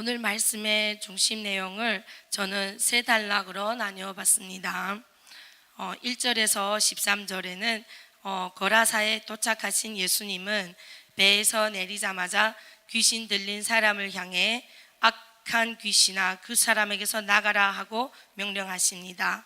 오늘 말씀의 중심 내용을 저는 세 단락으로 나뉘어 봤습니다. 어, 1절에서 13절에는 어, 거라사에 도착하신 예수님은 배에서 내리자마자 귀신 들린 사람을 향해 악한 귀신아 그 사람에게서 나가라 하고 명령하십니다.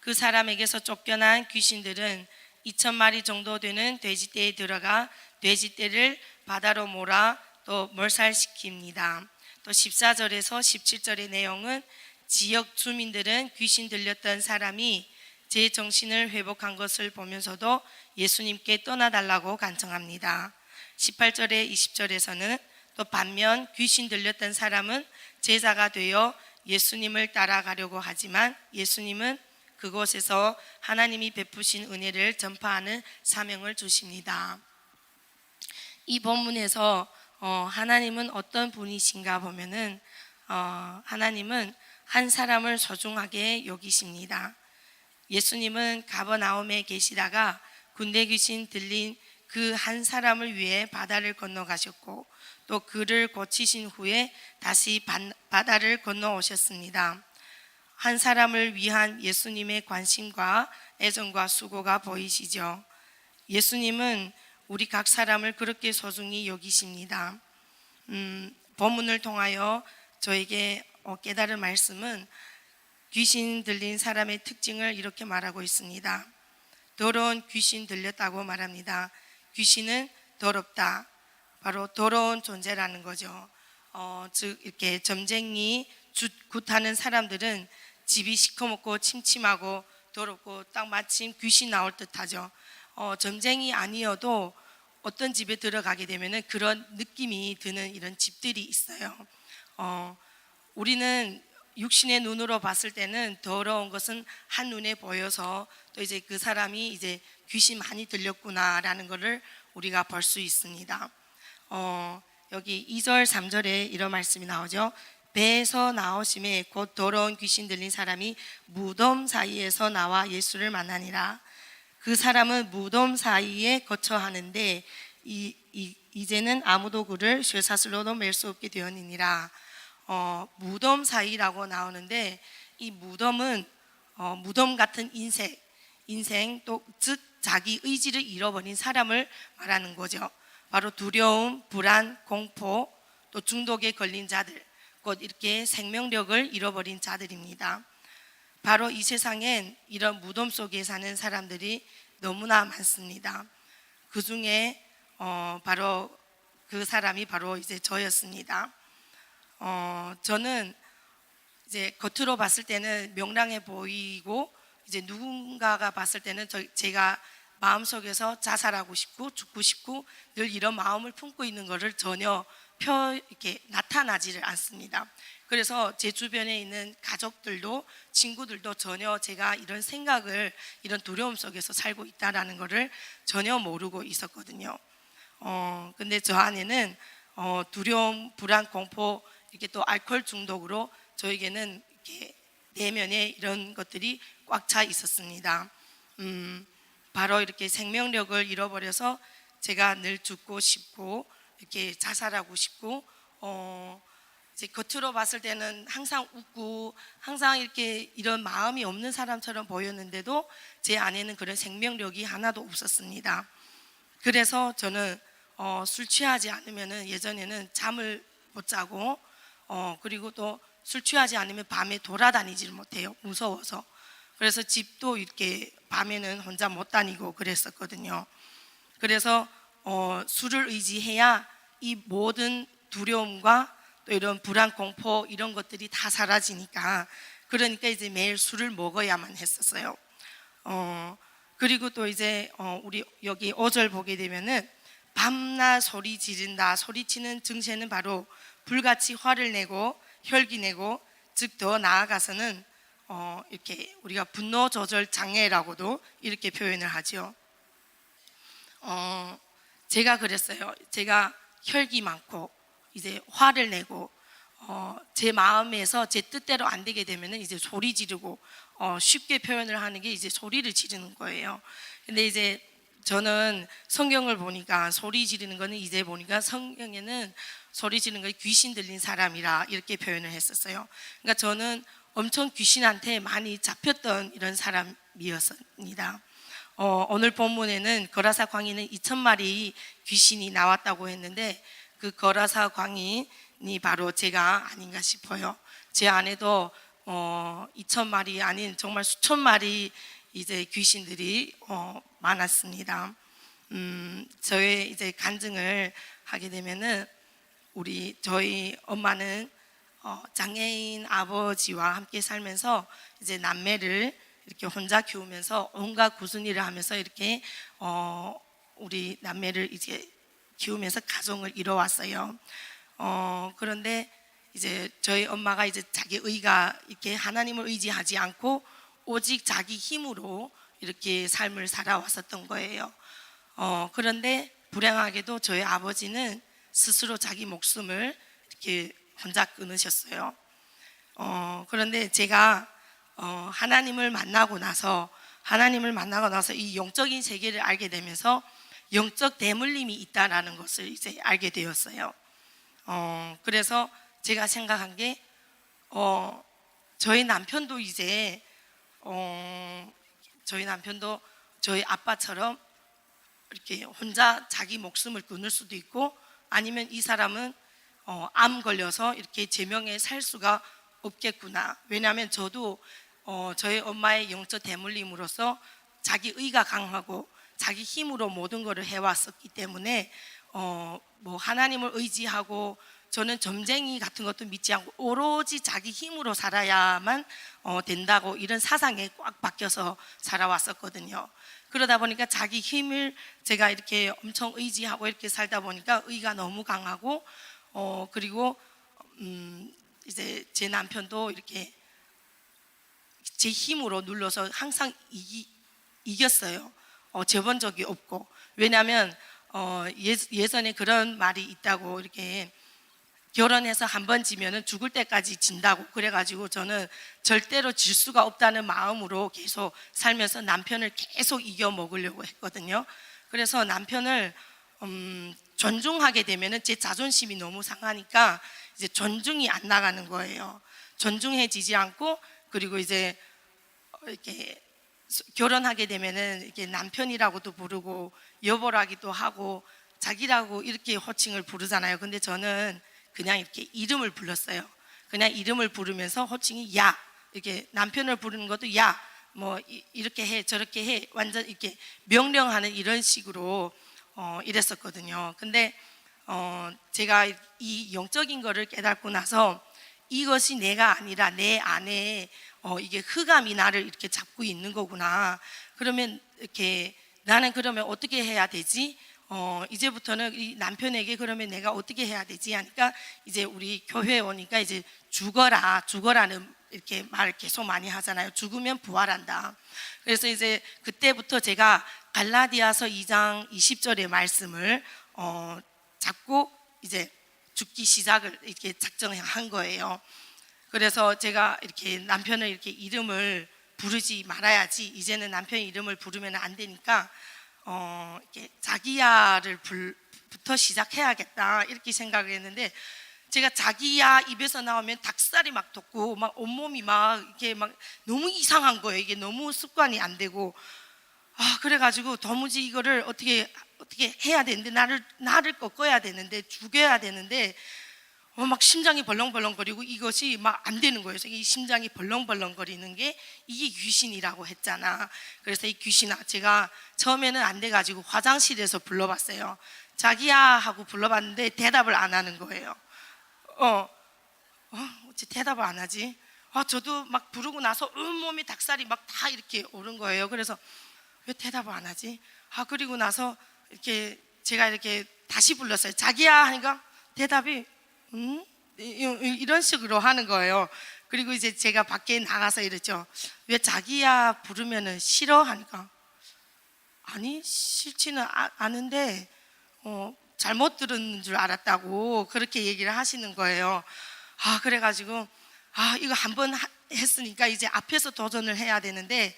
그 사람에게서 쫓겨난 귀신들은 2천 마리 정도 되는 돼지떼에 들어가 돼지떼를 바다로 몰아 또 몰살시킵니다. 또 14절에서 17절의 내용은 지역 주민들은 귀신 들렸던 사람이 제 정신을 회복한 것을 보면서도 예수님께 떠나달라고 간청합니다. 18절에 20절에서는 또 반면 귀신 들렸던 사람은 제자가 되어 예수님을 따라가려고 하지만 예수님은 그곳에서 하나님이 베푸신 은혜를 전파하는 사명을 주십니다. 이 본문에서 어, 하나님은 어떤 분이신가 보면은 어, 하나님은 한 사람을 소중하게 여기십니다. 예수님은 가버나움에 계시다가 군대 귀신 들린 그 한 사람을 위해 바다를 건너가셨고 또 그를 고치신 후에 다시 반- 바다를 건너오셨습니다. 한 사람을 위한 예수님의 관심과 애정과 수고가 보이시죠. 예수님은 우리 각 사람을 그렇게 소중히 여기십니다. 음, 본문을 통하여 저에게 어, 깨달은 말씀은 귀신 들린 사람의 특징을 이렇게 말하고 있습니다. 더러운 귀신 들렸다고 말합니다. 귀신은 더럽다. 바로 더러운 존재라는 거죠. 어, 즉 이렇게 점쟁이 주, 굿하는 사람들은 집이 시커멓고 침침하고 더럽고 딱 마침 귀신 나올 듯하죠. 어, 점쟁이 아니어도 어떤 집에 들어가게 되면은 그런 느낌이 드는 이런 집들이 있어요. 어, 우리는 육신의 눈으로 봤을 때는 더러운 것은 한 눈에 보여서 또 이제 그 사람이 이제 귀신 많이 들렸구나라는 것을 우리가 볼 수 있습니다. 어, 여기 2절, 3절에 이런 말씀이 나오죠. 배에서 나오심에 곧 더러운 귀신 들린 사람이 무덤 사이에서 나와 예수를 만나니라. 그 사람은 무덤 사이에 거처 하는데 이, 이, 이제는 아무도 그를 쇠사슬로도 맬 수 없게 되었느니라. 어, 무덤 사이라고 나오는데 이 무덤은 어, 무덤 같은 인생, 인생 또 즉 자기 의지를 잃어버린 사람을 말하는 거죠. 바로 두려움, 불안, 공포, 또 중독에 걸린 자들, 곧 이렇게 생명력을 잃어버린 자들입니다. 바로 이 세상엔 이런 무덤 속에 사는 사람들이 너무나 많습니다. 그 중에 어, 바로 그 사람이 바로 이제 저였습니다. 어, 저는 이제 겉으로 봤을 때는 명랑해 보이고 이제 누군가가 봤을 때는 저, 제가 마음속에서 자살하고 싶고 죽고 싶고 늘 이런 마음을 품고 있는 것을 전혀 표 이렇게 나타나지를 않습니다. 그래서 제 주변에 있는 가족들도 친구들도 전혀 제가 이런 생각을 이런 두려움 속에서 살고 있다라는 것을 전혀 모르고 있었거든요. 어 근데 저 안에는 어, 두려움, 불안, 공포 이렇게 또 알코올 중독으로 저에게는 이렇게 내면에 이런 것들이 꽉 차 있었습니다. 음, 바로 이렇게 생명력을 잃어버려서 제가 늘 죽고 싶고 이렇게 자살하고 싶고 어, 이제 겉으로 봤을 때는 항상 웃고 항상 이렇게 이런 마음이 없는 사람처럼 보였는데도 제 안에는 그런 생명력이 하나도 없었습니다. 그래서 저는 어, 술 취하지 않으면은 예전에는 잠을 못 자고 어, 그리고 또 술 취하지 않으면 밤에 돌아다니지를 못해요. 무서워서. 그래서 집도 이렇게 밤에는 혼자 못 다니고 그랬었거든요. 그래서 어, 술을 의지해야 이 모든 두려움과 또 이런 불안, 공포 이런 것들이 다 사라지니까 그러니까 이제 매일 술을 먹어야만 했었어요. 어, 그리고 또 이제 어, 우리 여기 5절 보게 되면은 밤낮 소리 지른다 소리치는 증세는 바로 불같이 화를 내고 혈기 내고 즉 더 나아가서는 어, 이렇게 우리가 분노 조절 장애라고도 이렇게 표현을 하죠. 어, 제가 그랬어요. 제가 혈기 많고 이제 화를 내고 어, 제 마음에서 제 뜻대로 안 되게 되면은 이제 소리 지르고 어, 쉽게 표현을 하는 게 이제 소리를 지르는 거예요. 근데 이제 저는 성경을 보니까 소리 지르는 거는 이제 보니까 성경에는 소리 지르는 거 귀신 들린 사람이라 이렇게 표현을 했었어요. 그러니까 저는 엄청 귀신한테 많이 잡혔던 이런 사람이었습니다. 어, 오늘 본문에는 거라사 광인은 2천 마리 귀신이 나왔다고 했는데 그 거라사 광인이 바로 제가 아닌가 싶어요. 제 안에도 어, 2천 마리 아닌 정말 수천 마리 이제 귀신들이 어, 많았습니다. 음, 저의 이제 간증을 하게 되면은 우리 저희 엄마는 어, 장애인 아버지와 함께 살면서 이제 남매를 이렇게 혼자 키우면서 온갖 구순 일을 하면서 이렇게 어, 우리 남매를 이제 키우면서 가정을 이뤄왔어요. 어, 그런데 이제 저희 엄마가 이제 자기 의가 이렇게 하나님을 의지하지 않고 오직 자기 힘으로 이렇게 삶을 살아왔었던 거예요. 어, 그런데 불행하게도 저희 아버지는 스스로 자기 목숨을 이렇게 혼자 끊으셨어요. 어, 그런데 제가 어, 하나님을 만나고 나서 하나님을 만나고 나서 이 영적인 세계를 알게 되면서 영적 대물림이 있다라는 것을 이제 알게 되었어요. 어, 그래서 제가 생각한 게 어, 저희 남편도 이제 어, 저희 남편도 저희 아빠처럼 이렇게 혼자 자기 목숨을 끊을 수도 있고 아니면 이 사람은 어, 암 걸려서 이렇게 제명에 살 수가 없겠구나. 왜냐하면 저도 어, 저희 엄마의 영적 대물림으로서 자기 의가 강하고 자기 힘으로 모든 것을 해왔었기 때문에 어, 뭐 하나님을 의지하고 저는 점쟁이 같은 것도 믿지 않고 오로지 자기 힘으로 살아야만 어, 된다고 이런 사상에 꽉 박혀서 살아왔었거든요. 그러다 보니까 자기 힘을 제가 이렇게 엄청 의지하고 이렇게 살다 보니까 의가 너무 강하고 어 그리고 음 이제 제 남편도 이렇게 제 힘으로 눌러서 항상 이기, 이겼어요. 어, 재본 적이 없고 왜냐하면 어, 예, 예전에 그런 말이 있다고 이렇게 결혼해서 한 번 지면은 죽을 때까지 진다고 그래가지고 저는 절대로 질 수가 없다는 마음으로 계속 살면서 남편을 계속 이겨 먹으려고 했거든요. 그래서 남편을 음, 존중하게 되면은 제 자존심이 너무 상하니까 이제 존중이 안 나가는 거예요. 존중해지지 않고 그리고 이제 어, 이렇게 결혼하게 되면은 이렇게 남편이라고도 부르고 여보라기도 하고 자기라고 이렇게 호칭을 부르잖아요. 근데 저는 그냥 이렇게 이름을 불렀어요. 그냥 이름을 부르면서 호칭이 야 이렇게 남편을 부르는 것도 야 뭐 이렇게 해 저렇게 해 완전 이렇게 명령하는 이런 식으로 어, 이랬었거든요. 근데 어, 제가 이 영적인 거를 깨닫고 나서 이것이 내가 아니라 내 안에 어, 이게 흑암이 나를 이렇게 잡고 있는 거구나. 그러면 이렇게 나는 그러면 어떻게 해야 되지? 어, 이제부터는 이 남편에게 그러면 내가 어떻게 해야 되지? 하니까 이제 우리 교회에 오니까 이제 죽어라, 죽어라는 이렇게 말 계속 많이 하잖아요. 죽으면 부활한다. 그래서 이제 그때부터 제가 갈라디아서 2장 20절의 말씀을 어, 잡고 이제 죽기 시작을 이렇게 작정한 거예요. 그래서 제가 이렇게 남편을 이렇게 이름을 부르지 말아야지 이제는 남편 이름을 부르면 안 되니까 어, 이렇게 자기야를 불, 부터 시작해야겠다 이렇게 생각을 했는데 제가 자기야 입에서 나오면 닭살이 막 돋고 막 온몸이 막 이렇게 막 너무 이상한 거예요. 이게 너무 습관이 안 되고 아 그래가지고 도무지 이거를 어떻게 어떻게 해야 되는데 나를 나를 꺾어야 되는데 죽여야 되는데 어, 막 심장이 벌렁벌렁거리고 이것이 막 안 되는 거예요. 이 심장이 벌렁벌렁거리는 게 이게 귀신이라고 했잖아. 그래서 이 귀신아 제가 처음에는 안 돼가지고 화장실에서 불러봤어요. 자기야 하고 불러봤는데 대답을 안 하는 거예요. 어, 어, 어째 대답을 안 하지? 아, 저도 막 부르고 나서 온몸에 닭살이 막 다 이렇게 오른 거예요. 그래서 왜 대답을 안 하지? 아, 그리고 나서 이렇게 제가 이렇게 다시 불렀어요. 자기야 하니까 대답이 음? 이런 식으로 하는 거예요. 그리고 이제 제가 밖에 나가서 이랬죠. 왜 자기야 부르면은 싫어 하니까 아니 싫지는 아- 않은데 어, 잘못 들은 줄 알았다고 그렇게 얘기를 하시는 거예요. 아 그래가지고 아 이거 한 번 했으니까 이제 앞에서 도전을 해야 되는데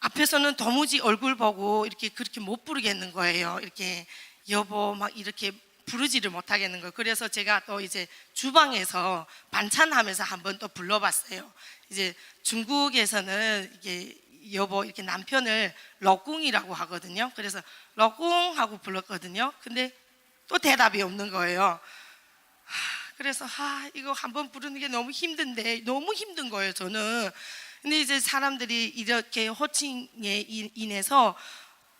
앞에서는 도무지 얼굴 보고 이렇게 그렇게 못 부르겠는 거예요. 이렇게 여보 막 이렇게 부르지를 못하겠는 거예요. 그래서 제가 또 이제 주방에서 반찬하면서 한번 또 불러봤어요. 이제 중국에서는 이게 여보 이렇게 남편을 러꿍이라고 하거든요. 그래서 러꿍 하고 불렀거든요. 근데 또 대답이 없는 거예요. 하, 그래서 하 이거 한번 부르는 게 너무 힘든데 너무 힘든 거예요. 저는. 근데 이제 사람들이 이렇게 호칭에 인- 인해서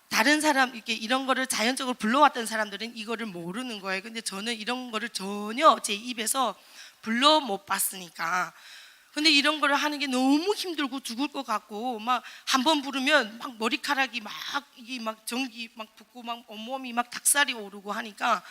다른 사람 이렇게 이런 거를 자연적으로 불러왔던 사람들은 이거를 모르는 거예요. 근데 저는 이런 거를 전혀 제 입에서 불러 못 봤으니까. 근데 이런 거를 하는 게 너무 힘들고 죽을 것 같고 막 한 번 부르면 막 머리카락이 막 이게 막 전기 막 붙고 막 온몸이 막 닭살이 오르고 하니까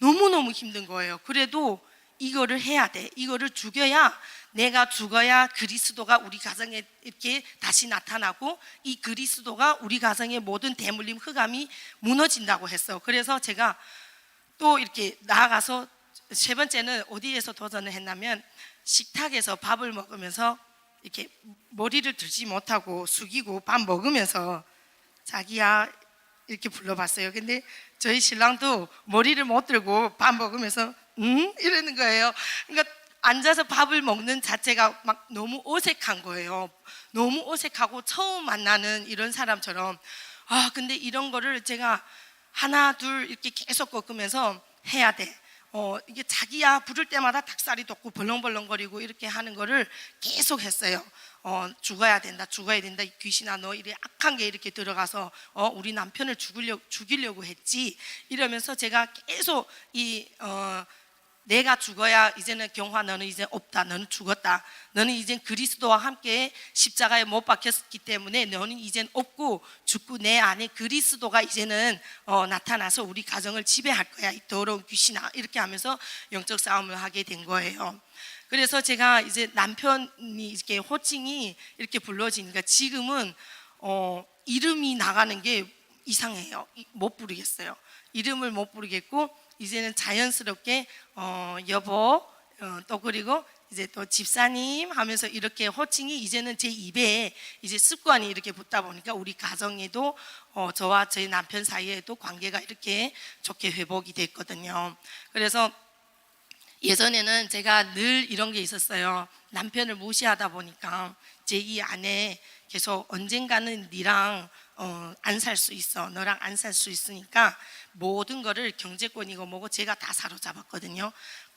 너무 너무 힘든 거예요. 그래도 이거를 해야 돼. 이거를 죽여야 내가 죽어야 그리스도가 우리 가정에 이렇게 다시 나타나고 이 그리스도가 우리 가정의 모든 대물림 흑암이 무너진다고 했어. 그래서 제가 또 이렇게 나아가서 세 번째는 어디에서 도전을 했냐면 식탁에서 밥을 먹으면서 이렇게 머리를 들지 못하고 숙이고 밥 먹으면서 자기야 이렇게 불러봤어요. 근데 저희 신랑도 머리를 못 들고 밥 먹으면서 음 이러는 거예요. 그러니까 앉아서 밥을 먹는 자체가 막 너무 어색한 거예요. 너무 어색하고 처음 만나는 이런 사람처럼 아 근데 이런 거를 제가 하나 둘 이렇게 계속 꺾으면서 해야 돼. 어 이게 자기야 부를 때마다 닭살이 돋고 벌렁벌렁거리고 이렇게 하는 거를 계속 했어요. 어 죽어야 된다, 죽어야 된다. 이 귀신아 너 이래 악한 게 이렇게 들어가서 어 우리 남편을 죽이려 죽이려고 했지 이러면서 제가 계속 이 어 내가 죽어야 이제는 경화 너는 이제 없다. 너는 죽었다. 너는 이젠 그리스도와 함께 십자가에 못 박혔기 때문에 너는 이젠 없고 죽고 내 안에 그리스도가 이제는 어, 나타나서 우리 가정을 지배할 거야. 이 더러운 귀신아 이렇게 하면서 영적 싸움을 하게 된 거예요. 그래서 제가 이제 남편이 이렇게 호칭이 이렇게 불러지니까 지금은 어, 이름이 나가는 게 이상해요. 이- 못 부르겠어요. 이름을 못 부르겠고 이제는 자연스럽게 어, 여보 어, 또 그리고 이제 또 집사님 하면서 이렇게 호칭이 이제는 제 입에 이제 습관이 이렇게 붙다 보니까 우리 가정에도 어, 저와 저희 남편 사이에도 관계가 이렇게 좋게 회복이 됐거든요. 그래서 예전에는 제가 늘 이런 게 있었어요. 남편을 무시하다 보니까 제 이 안에 계속 언젠가는 니랑 어, 안 살 수 있어. 너랑 안 살 수 있으니까 모든 거를 경제권이고 뭐고 제가 다 사로잡았거든요.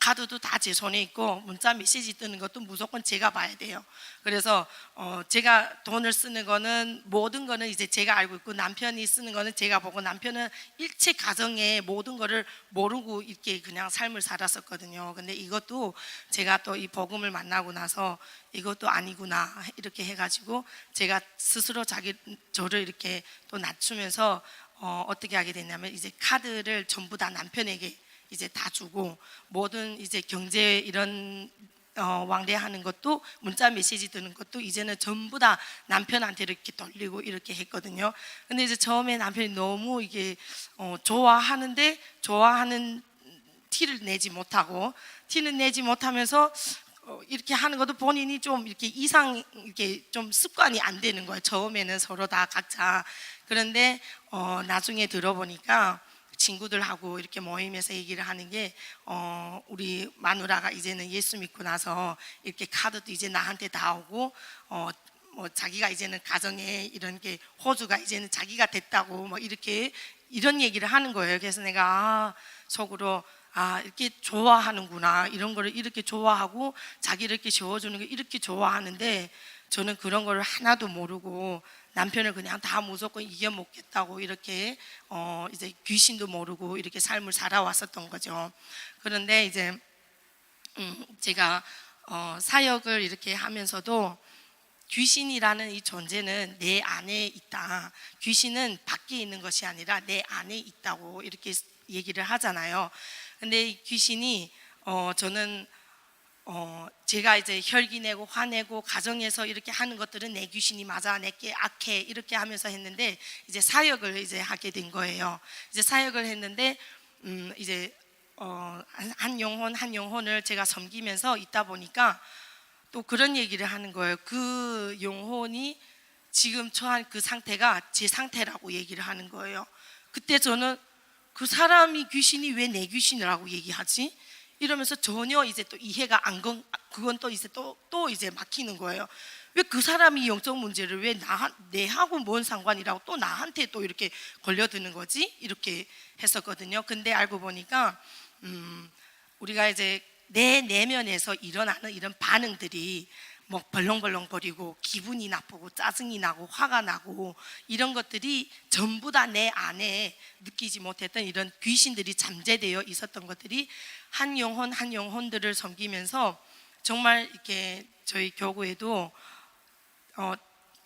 카드도 다 제 손에 있고 문자 메시지 뜨는 것도 무조건 제가 봐야 돼요. 그래서 어, 제가 돈을 쓰는 거는 모든 거는 이제 제가 알고 있고 남편이 쓰는 거는 제가 보고 남편은 일체 가정의 모든 거를 모르고 이렇게 그냥 삶을 살았었거든요. 근데 이것도 제가 또 이 복음을 만나고 나서 이것도 아니구나 이렇게 해가지고 제가 스스로 자기 저를 이렇게 또 낮추면서 어, 어떻게 하게 됐냐면 이제 카드를 전부 다 남편에게 이제 다 주고 모든 이제 경제 이런 어, 왕래하는 것도 문자 메시지 드는 것도 이제는 전부 다 남편한테 이렇게 돌리고 이렇게 했거든요. 근데 이제 처음에 남편이 너무 이게 어, 좋아하는데 좋아하는 티를 내지 못하고 티는 내지 못하면서 어, 이렇게 하는 것도 본인이 좀 이렇게 이상 이렇게 좀 습관이 안 되는 거예요. 처음에는 서로 다 각자 그런데 어, 나중에 들어보니까 친구들하고 이렇게 모임에서 얘기를 하는 게 어, 우리 마누라가 이제는 예수 믿고 나서 이렇게 카드도 이제 나한테 다 오고 어, 뭐 자기가 이제는 가정에 이런 게 호주가 이제는 자기가 됐다고 뭐 이렇게 이런 얘기를 하는 거예요. 그래서 내가 아, 속으로 아 이렇게 좋아하는구나 이런 거를 이렇게 좋아하고 자기를 이렇게 재워주는 게 이렇게 좋아하는데 저는 그런 거를 하나도 모르고 남편을 그냥 다 무조건 이겨먹겠다고 이렇게 어 이제 귀신도 모르고 이렇게 삶을 살아왔었던 거죠. 그런데 이제 음 제가 어 사역을 이렇게 하면서도 귀신이라는 이 존재는 내 안에 있다. 귀신은 밖에 있는 것이 아니라 내 안에 있다고 이렇게 얘기를 하잖아요. 근데 이 귀신이 어 저는 어 제가 이제 혈기 내고 화내고 가정에서 이렇게 하는 것들은 내 귀신이 맞아 내게 악해 이렇게 하면서 했는데 이제 사역을 이제 하게 된 거예요. 이제 사역을 했는데 음 이제 어한 한 영혼 한 영혼을 제가 섬기면서 있다 보니까 또 그런 얘기를 하는 거예요. 그 영혼이 지금 처한 그 상태가 제 상태라고 얘기를 하는 거예요. 그때 저는 그 사람이 귀신이 왜 내 귀신이라고 얘기하지? 이러면서 전혀 이제 또 이해가 안 건, 그건 또 이제 또, 또 이제 막히는 거예요. 왜 그 사람이 영적 문제를 왜 나, 내하고 뭔 상관이라고 또 나한테 또 이렇게 걸려드는 거지? 이렇게 했었거든요. 근데 알고 보니까, 음, 우리가 이제 내 내면에서 일어나는 이런 반응들이 뭐 벌렁벌렁거리고 기분이 나쁘고 짜증이 나고 화가 나고 이런 것들이 전부 다 내 안에 느끼지 못했던 이런 귀신들이 잠재되어 있었던 것들이 한 영혼 한 영혼들을 섬기면서 정말 이렇게 저희 교구에도 어,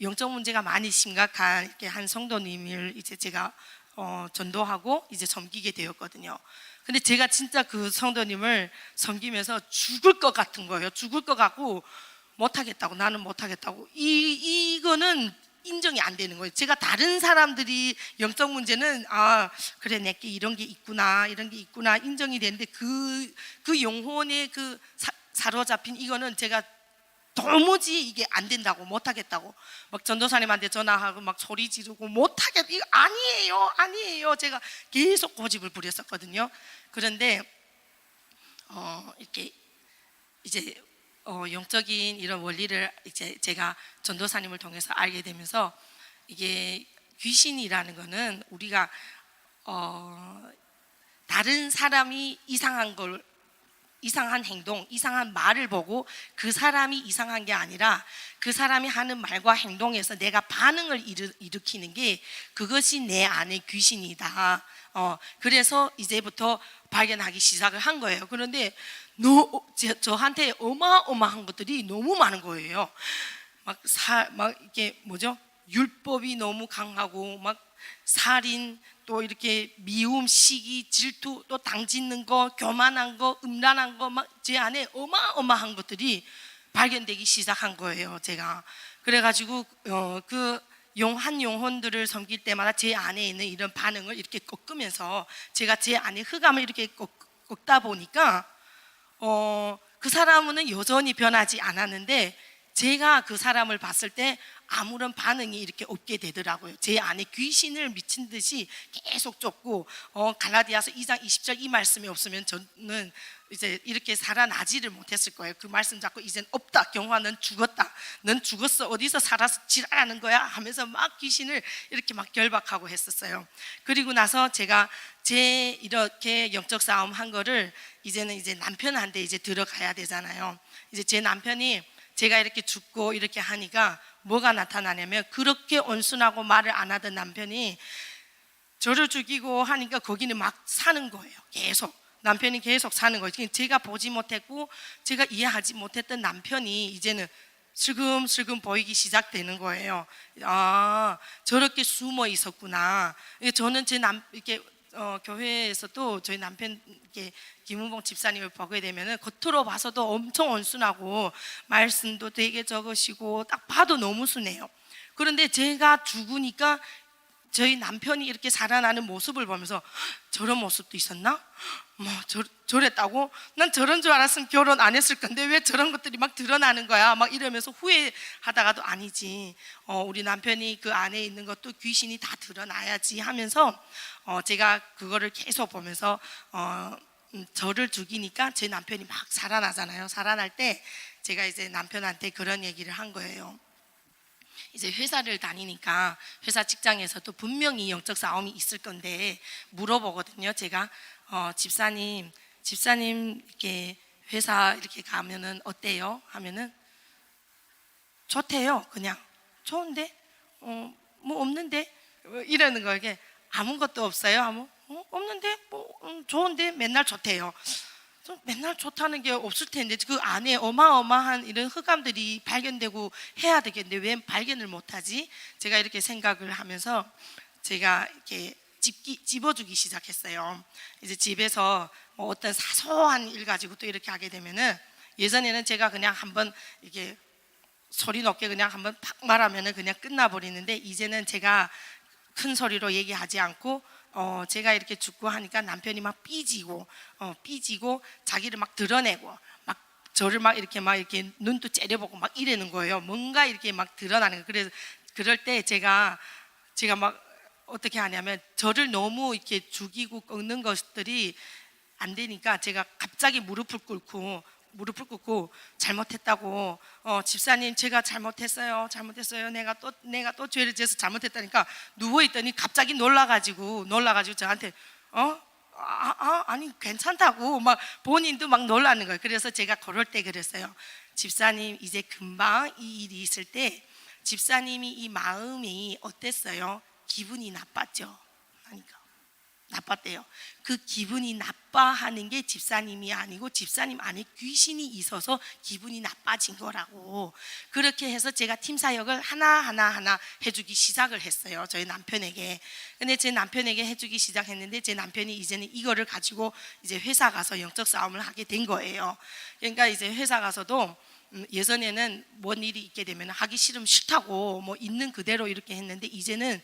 영적 문제가 많이 심각한 이렇게 한 성도님을 이제 제가 어, 전도하고 이제 섬기게 되었거든요. 근데 제가 진짜 그 성도님을 섬기면서 죽을 것 같은 거예요. 죽을 것 같고 못하겠다고 나는 못하겠다고. 이 이거는 인정이 안 되는 거예요. 제가 다른 사람들이 영적 문제는 아 그래 내게 이런 게 있구나 이런 게 있구나 인정이 되는데 그그 영혼의 그 사, 사로잡힌 이거는 제가 도무지 이게 안 된다고 못하겠다고. 막 전도사님한테 전화하고 막 소리 지르고 못하겠 이거 아니에요 아니에요. 제가 계속 고집을 부렸었거든요. 그런데 어 이렇게 이제 어 영적인 이런 원리를 이제 제가 전도사님을 통해서 알게 되면서 이게 귀신이라는 거는 우리가 어 다른 사람이 이상한 걸 이상한 행동, 이상한 말을 보고 그 사람이 이상한 게 아니라 그 사람이 하는 말과 행동에서 내가 반응을 일으, 일으키는 게 그것이 내 안에 귀신이다. 어, 그래서 이제부터 발견하기 시작을 한 거예요. 그런데 너, 저, 저한테 어마어마한 것들이 너무 많은 거예요. 막 사, 막 이게 뭐죠? 율법이 너무 강하고 막 살인 또 이렇게 미움, 시기, 질투, 또 당짓는 거, 교만한 거, 음란한 거 막 제 안에 어마어마한 것들이 발견되기 시작한 거예요. 제가 그래가지고 어, 그 용한 영혼들을 섬길 때마다 제 안에 있는 이런 반응을 이렇게 꺾으면서 제가 제 안에 흑암을 이렇게 꺾, 꺾다 보니까 어, 그 사람은 여전히 변하지 않았는데 제가 그 사람을 봤을 때 아무런 반응이 이렇게 없게 되더라고요. 제 안에 귀신을 미친 듯이 계속 쫓고 어, 갈라디아서 2장 20절 이 말씀이 없으면 저는 이제 이렇게 살아나지를 못했을 거예요. 그 말씀 잡고 이젠 없다. 경화 넌 죽었다. 넌 죽었어. 어디서 살아서 지랄하는 거야? 하면서 막 귀신을 이렇게 막 결박하고 했었어요. 그리고 나서 제가 제 이렇게 영적 싸움 한 거를 이제는 이제 남편한테 이제 들어가야 되잖아요. 이제 제 남편이 제가 이렇게 죽고 이렇게 하니까 뭐가 나타나냐면 그렇게 온순하고 말을 안 하던 남편이 저를 죽이고 하니까 거기는 막 사는 거예요. 계속. 남편이 계속 사는 거예요. 지금 제가 보지 못했고 제가 이해하지 못했던 남편이 이제는 슬금슬금 보이기 시작되는 거예요. 아, 저렇게 숨어 있었구나. 저는 제 남, 이렇게 어, 교회에서도 저희 남편 이렇게 김은봉 집사님을 보게 되면은 겉으로 봐서도 엄청 온순하고 말씀도 되게 적으시고 딱 봐도 너무 순해요. 그런데 제가 죽으니까 저희 남편이 이렇게 살아나는 모습을 보면서 저런 모습도 있었나? 뭐 저, 저랬다고? 난 저런 줄 알았으면 결혼 안 했을 건데 왜 저런 것들이 막 드러나는 거야? 막 이러면서 후회하다가도 아니지. 어, 우리 남편이 그 안에 있는 것도 귀신이 다 드러나야지 하면서 어, 제가 그거를 계속 보면서 어, 음, 저를 죽이니까 제 남편이 막 살아나잖아요. 살아날 때 제가 이제 남편한테 그런 얘기를 한 거예요. 이제 회사를 다니니까 회사 직장에서도 분명히 영적 싸움이 있을 건데 물어보거든요. 제가 어, 집사님, 집사님 이렇게 회사 이렇게 가면은 어때요? 하면은 좋대요. 그냥 좋은데, 어, 뭐 없는데 뭐 이러는 거 이게 아무것도 없어요. 아무 어, 없는데 뭐 음, 좋은데 맨날 좋대요. 좀 맨날 좋다는 게 없을 텐데 그 안에 어마어마한 이런 흑암들이 발견되고 해야 되겠는데 왜 발견을 못하지? 제가 이렇게 생각을 하면서 제가 이렇게 집기, 집어주기 시작했어요. 이제 집에서 뭐 어떤 사소한 일 가지고 또 이렇게 하게 되면은 예전에는 제가 그냥 한번 이게 소리 높게 그냥 한번 팍 말하면은 그냥 끝나버리는데 이제는 제가 큰 소리로 얘기하지 않고 어 제가 이렇게 죽고 하니까 남편이 막 삐지고 어 삐지고 자기를 막 드러내고 막 저를 막 이렇게 막 이렇게 눈도 째려보고 막 이러는 거예요. 뭔가 이렇게 막 드러나는 거예요. 그래서 그럴 때 제가 제가 막 어떻게 하냐면 저를 너무 이렇게 죽이고 꺾는 것들이 안 되니까 제가 갑자기 무릎을 꿇고 무릎을 꿇고 잘못했다고 어, 집사님 제가 잘못했어요 잘못했어요. 내가 또 내가 또 죄를 지어서 잘못했다니까 누워 있더니 갑자기 놀라가지고 놀라가지고 저한테 어? 아, 아, 아니 괜찮다고 막 본인도 막 놀라는 거예요. 그래서 제가 그럴 때 그랬어요. 집사님 이제 금방 이 일이 있을 때 집사님이 이 마음이 어땠어요? 기분이 나빴죠? 하니까 나빴대요. 그 기분이 나빠하는 게 집사님이 아니고 집사님 안에 귀신이 있어서 기분이 나빠진 거라고. 그렇게 해서 제가 팀 사역을 하나 하나 하나 해주기 시작을 했어요. 저희 남편에게. 근데 제 남편에게 해주기 시작했는데 제 남편이 이제는 이거를 가지고 이제 회사 가서 영적 싸움을 하게 된 거예요. 그러니까 이제 회사 가서도 음, 예전에는 뭔 일이 있게 되면 하기 싫으면 싫다고 뭐 있는 그대로 이렇게 했는데 이제는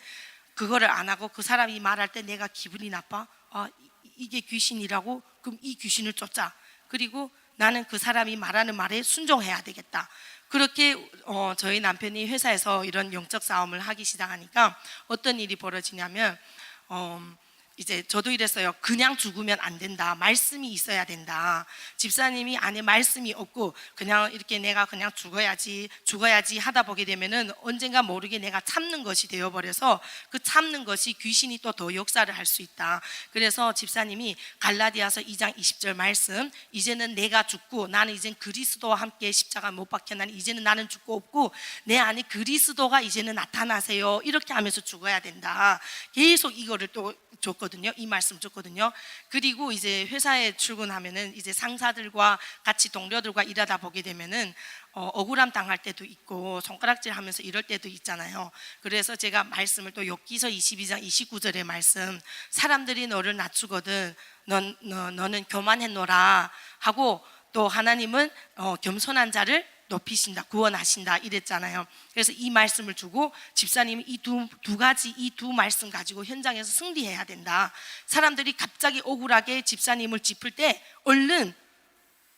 그거를 안 하고 그 사람이 말할 때 내가 기분이 나빠. 아, 이- 이게 귀신이라고? 그럼 이 귀신을 쫓자. 그리고 나는 그 사람이 말하는 말에 순종해야 되겠다. 그렇게 어, 저희 남편이 회사에서 이런 영적 싸움을 하기 시작하니까 어떤 일이 벌어지냐면 어, 이제 저도 이랬어요. 그냥 죽으면 안 된다. 말씀이 있어야 된다. 집사님이 안에 말씀이 없고 그냥 이렇게 내가 그냥 죽어야지, 죽어야지 하다 보게 되면은 언젠가 모르게 내가 참는 것이 되어 버려서 그 참는 것이 귀신이 또 더 역사를 할 수 있다. 그래서 집사님이 갈라디아서 2장 20절 말씀, 이제는 내가 죽고 나는 이젠 그리스도와 함께 십자가 못 박혀나니 이제는 나는 죽고 없고 내 안에 그리스도가 이제는 나타나세요. 이렇게 하면서 죽어야 된다. 계속 이거를 또 줬거든요. 이 말씀 줬거든요. 그리고 이제 회사에 출근하면은 이제 상사들과 같이 동료들과 일하다 보게 되면은 어, 억울함 당할 때도 있고 손가락질 하면서 이럴 때도 있잖아요. 그래서 제가 말씀을 또 욥기서 22장 29절의 말씀 사람들이 너를 낮추거든 넌, 너, 너는 교만했노라 하고 또 하나님은 어, 겸손한 자를 높이신다, 구원하신다 이랬잖아요. 그래서 이 말씀을 주고 집사님이 이두 두 가지 이 두 말씀 가지고 현장에서 승리해야 된다. 사람들이 갑자기 억울하게 집사님을 짚을 때 얼른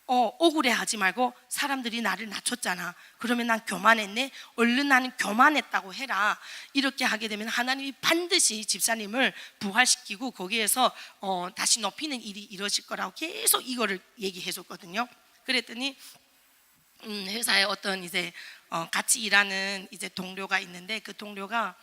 어, 억울해하지 말고 사람들이 나를 낮췄잖아. 그러면 난 교만했네. 얼른 나는 교만했다고 해라. 이렇게 하게 되면 하나님이 반드시 집사님을 부활시키고 거기에서 어, 다시 높이는 일이 이루어질 거라고 계속 이거를 얘기해줬거든요. 그랬더니 음, 회사에 어떤 이제 어, 같이 일하는 이제 동료가 있는데 그 동료가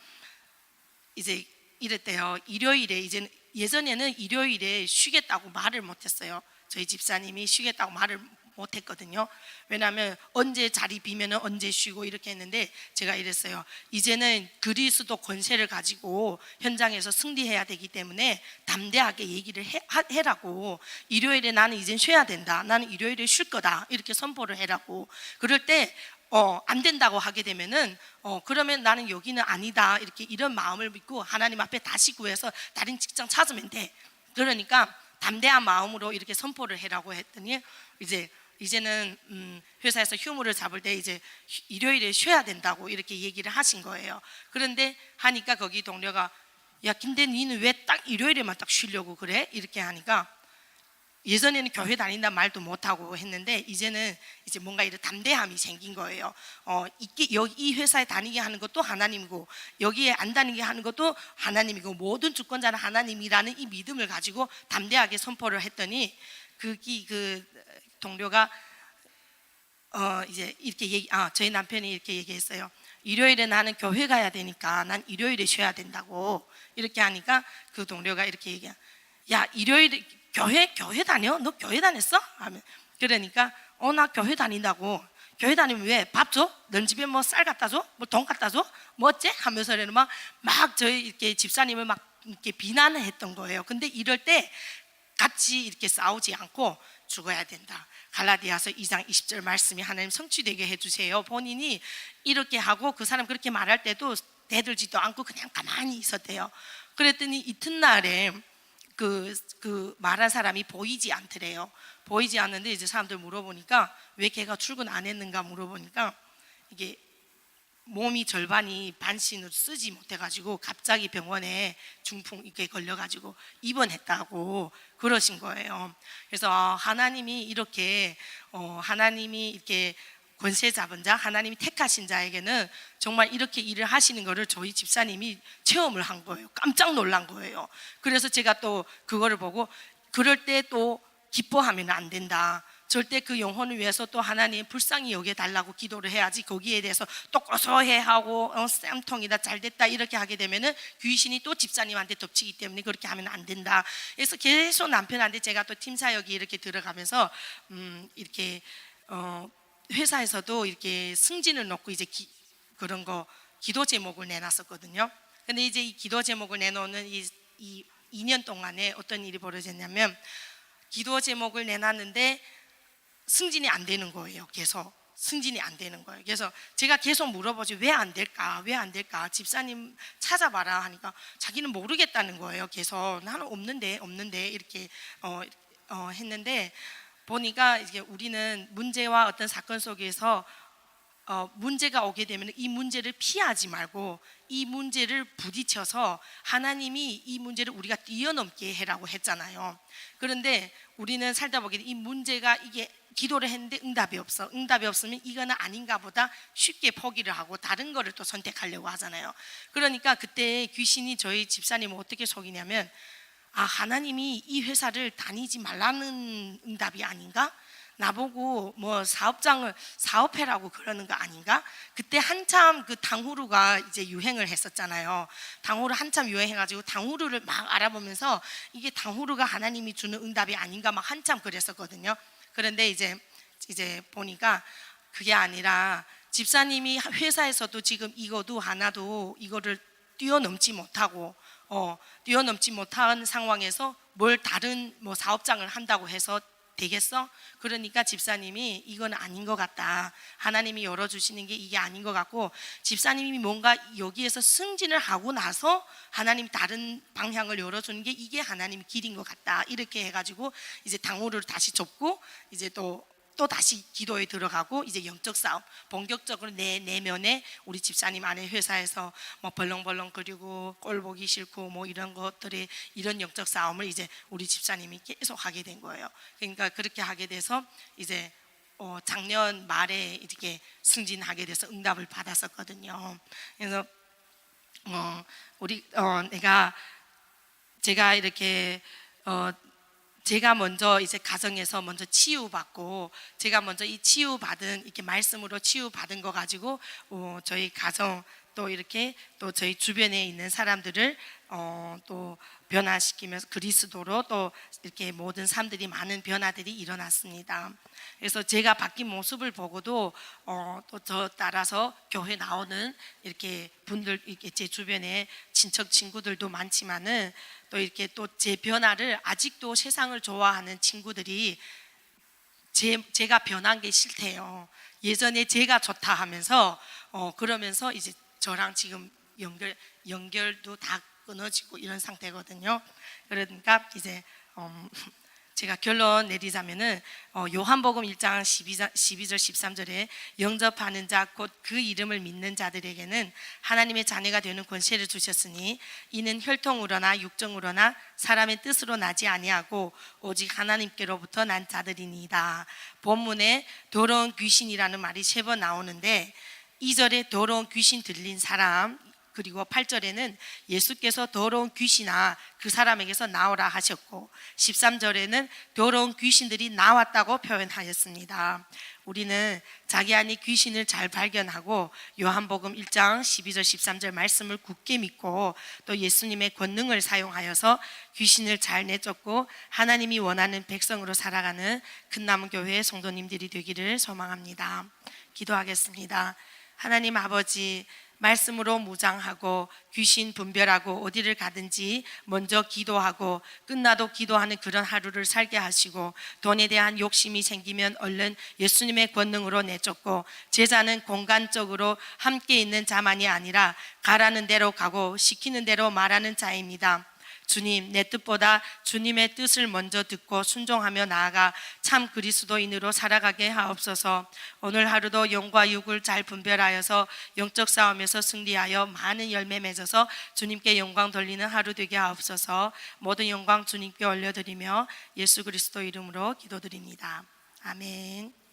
이제 이랬대요. 일요일에 이제 예전에는 일요일에 쉬겠다고 말을 못했어요. 저희 집사님이 쉬겠다고 말을 못했거든요. 왜냐하면 언제 자리 비면은 언제 쉬고 이렇게 했는데 제가 이랬어요. 이제는 그리스도 권세를 가지고 현장에서 승리해야 되기 때문에 담대하게 얘기를 해, 하- 해라고 일요일에 나는 이젠 쉬어야 된다. 나는 일요일에 쉴 거다. 이렇게 선포를 해라고. 그럴 때 어, 안 된다고 하게 되면은 어, 그러면 나는 여기는 아니다. 이렇게 이런 마음을 믿고 하나님 앞에 다시 구해서 다른 직장 찾으면 돼. 그러니까 담대한 마음으로 이렇게 선포를 해라고 했더니 이제 이제는 음, 회사에서 휴무를 잡을 때 이제 휴- 일요일에 쉬어야 된다고 이렇게 얘기를 하신 거예요. 그런데 하니까 거기 동료가 야 근데 니는 왜 딱 일요일에만 딱 쉬려고 그래? 이렇게 하니까 예전에는 교회 다닌다 말도 못하고 했는데 이제는 이제 뭔가 이런 담대함이 생긴 거예요. 어, 이, 여기 이 회사에 다니게 하는 것도 하나님이고 여기에 안 다니게 하는 것도 하나님이고 모든 주권자는 하나님이라는 이 믿음을 가지고 담대하게 선포를 했더니 그기 그 동료가 어 이제 이렇게 얘기 아 저희 남편이 이렇게 얘기했어요. 일요일에 나는 교회 가야 되니까 난 일요일에 쉬어야 된다고 이렇게 하니까 그 동료가 이렇게 얘기야. 야 일요일에 교회 교회 다녀? 너 교회 다녔어? 하면 그러니까 어 나 교회 다닌다고. 교회 다니면 왜 밥 줘? 넌 집에 뭐 쌀 갖다 줘? 뭐 돈 갖다 줘? 뭐 어째? 하면서는 막, 막 저희 이렇게 집사님을 막 이렇게 비난을 했던 거예요. 근데 이럴 때 같이 이렇게 싸우지 않고 죽어야 된다. 갈라디아서 2장 20절 말씀이 하나님 성취되게 해주세요. 본인이 이렇게 하고 그 사람 그렇게 말할 때도 대들지도 않고 그냥 가만히 있었대요. 그랬더니 이튿날에 그, 그 말한 사람이 보이지 않더래요. 보이지 않는데 이제 사람들 물어보니까 왜 걔가 출근 안 했는가 물어보니까 이게 몸이 절반이 반신으로 쓰지 못해가지고 갑자기 병원에 중풍 이렇게 걸려가지고 입원했다고 그러신 거예요. 그래서 아, 하나님이 이렇게 어, 하나님이 이렇게 권세 잡은 자, 하나님이 택하신 자에게는 정말 이렇게 일을 하시는 거를 저희 집사님이 체험을 한 거예요. 깜짝 놀란 거예요. 그래서 제가 또 그거를 보고 그럴 때 또 기뻐하면 안 된다. 절대 그 영혼을 위해서 또 하나님 불쌍히 여겨 달라고 기도를 해야지 거기에 대해서 또 고소해 하고 어, 쌤통이다 잘 됐다 이렇게 하게 되면은 귀신이 또 집사님한테 덮치기 때문에 그렇게 하면 안 된다. 그래서 계속 남편한테 제가 또 팀사역이 이렇게 들어가면서 음 이렇게 어 회사에서도 이렇게 승진을 놓고 이제 기, 그런 거 기도 제목을 내놨었거든요. 근데 이제 이 기도 제목을 내놓는 이, 이 2년 동안에 어떤 일이 벌어졌냐면 기도 제목을 내놨는데 승진이 안 되는 거예요. 계속 승진이 안 되는 거예요. 그래서 제가 계속 물어보지 왜 안 될까? 왜 안 될까? 집사님 찾아봐라 하니까 자기는 모르겠다는 거예요. 계속 나는 없는데 없는데 이렇게 어, 어, 했는데 보니까 이게 우리는 문제와 어떤 사건 속에서 어, 문제가 오게 되면 이 문제를 피하지 말고 이 문제를 부딪혀서 하나님이 이 문제를 우리가 뛰어넘게 해라고 했잖아요. 그런데 우리는 살다 보게 이 문제가 이게 기도를 했는데 응답이 없어. 응답이 없으면 이거는 아닌가 보다 쉽게 포기를 하고 다른 거를 또 선택하려고 하잖아요. 그러니까 그때 귀신이 저희 집사님을 어떻게 속이냐면 아, 하나님이 이 회사를 다니지 말라는 응답이 아닌가? 나보고 뭐 사업장을 사업해라고 그러는 거 아닌가? 그때 한참 그 당후루가 이제 유행을 했었잖아요. 당후루 한참 유행해가지고 당후루를 막 알아보면서 이게 당후루가 하나님이 주는 응답이 아닌가 막 한참 그랬었거든요. 그런데 이제 이제 보니까 그게 아니라 집사님이 회사에서도 지금 이거도 하나도 이거를 뛰어넘지 못하고 어, 뛰어넘지 못한 상황에서 뭘 다른 뭐 사업장을 한다고 해서 되겠어? 그러니까 집사님이 이건 아닌 것 같다. 하나님이 열어주시는 게 이게 아닌 것 같고 집사님이 뭔가 여기에서 승진을 하고 나서 하나님 다른 방향을 열어주는 게 이게 하나님 길인 것 같다. 이렇게 해가지고 이제 당호를 다시 접고 이제 또 또 다시 기도에 들어가고 이제 영적 싸움 본격적으로 내 내면에 우리 집사님 안에 회사에서 뭐 벌렁벌렁 거리고 꼴 보기 싫고 뭐 이런 것들이 이런 영적 싸움을 이제 우리 집사님이 계속 하게 된 거예요. 그러니까 그렇게 하게 돼서 이제 어, 작년 말에 이렇게 승진하게 돼서 응답을 받았었거든요. 그래서 어, 우리 어, 내가 제가 이렇게 어, 제가 먼저 이제 가정에서 먼저 치유받고 제가 먼저 이 치유받은 이렇게 말씀으로 치유받은 거 가지고 어, 저희 가정 또 이렇게 또 저희 주변에 있는 사람들을 어, 또 변화시키면서 그리스도로 또 이렇게 모든 사람들이 많은 변화들이 일어났습니다. 그래서 제가 바뀐 모습을 보고도 어, 또 저 따라서 교회 나오는 이렇게 분들 이렇게 제 주변에 친척 친구들도 많지만은 또 이렇게 또 제 변화를 아직도 세상을 좋아하는 친구들이 제, 제가 변한 게 싫대요. 예전에 제가 좋다 하면서 어, 그러면서 이제 저랑 지금 연결 연결도 다 끊어지고 이런 상태거든요. 그러니까 이제 음, 제가 결론 내리자면은 어, 요한복음 1장 12절, 12절 13절에 영접하는 자 곧 그 이름을 믿는 자들에게는 하나님의 자녀가 되는 권세를 주셨으니 이는 혈통으로나 육정으로나 사람의 뜻으로 나지 아니하고 오직 하나님께로부터 난 자들이니이다. 본문에 더러운 귀신이라는 말이 세 번 나오는데 2절에 더러운 귀신 들린 사람 그리고 8절에는 예수께서 더러운 귀신아 그 사람에게서 나오라 하셨고 13절에는 더러운 귀신들이 나왔다고 표현하였습니다. 우리는 자기 안에 귀신을 잘 발견하고 요한복음 1장 12절 13절 말씀을 굳게 믿고 또 예수님의 권능을 사용하여서 귀신을 잘 내쫓고 하나님이 원하는 백성으로 살아가는 큰나무 교회의 성도님들이 되기를 소망합니다. 기도하겠습니다. 하나님 아버지 말씀으로 무장하고 귀신 분별하고 어디를 가든지 먼저 기도하고 끝나도 기도하는 그런 하루를 살게 하시고 돈에 대한 욕심이 생기면 얼른 예수님의 권능으로 내쫓고 제자는 공간적으로 함께 있는 자만이 아니라 가라는 대로 가고 시키는 대로 말하는 자입니다. 주님, 내 뜻보다 주님의 뜻을 먼저 듣고 순종하며 나아가 참 그리스도인으로 살아가게 하옵소서. 오늘 하루도 영과 육을 잘 분별하여서 영적 싸움에서 승리하여 많은 열매 맺어서 주님께 영광 돌리는 하루 되게 하옵소서. 모든 영광 주님께 올려드리며 예수 그리스도 이름으로 기도드립니다. 아멘.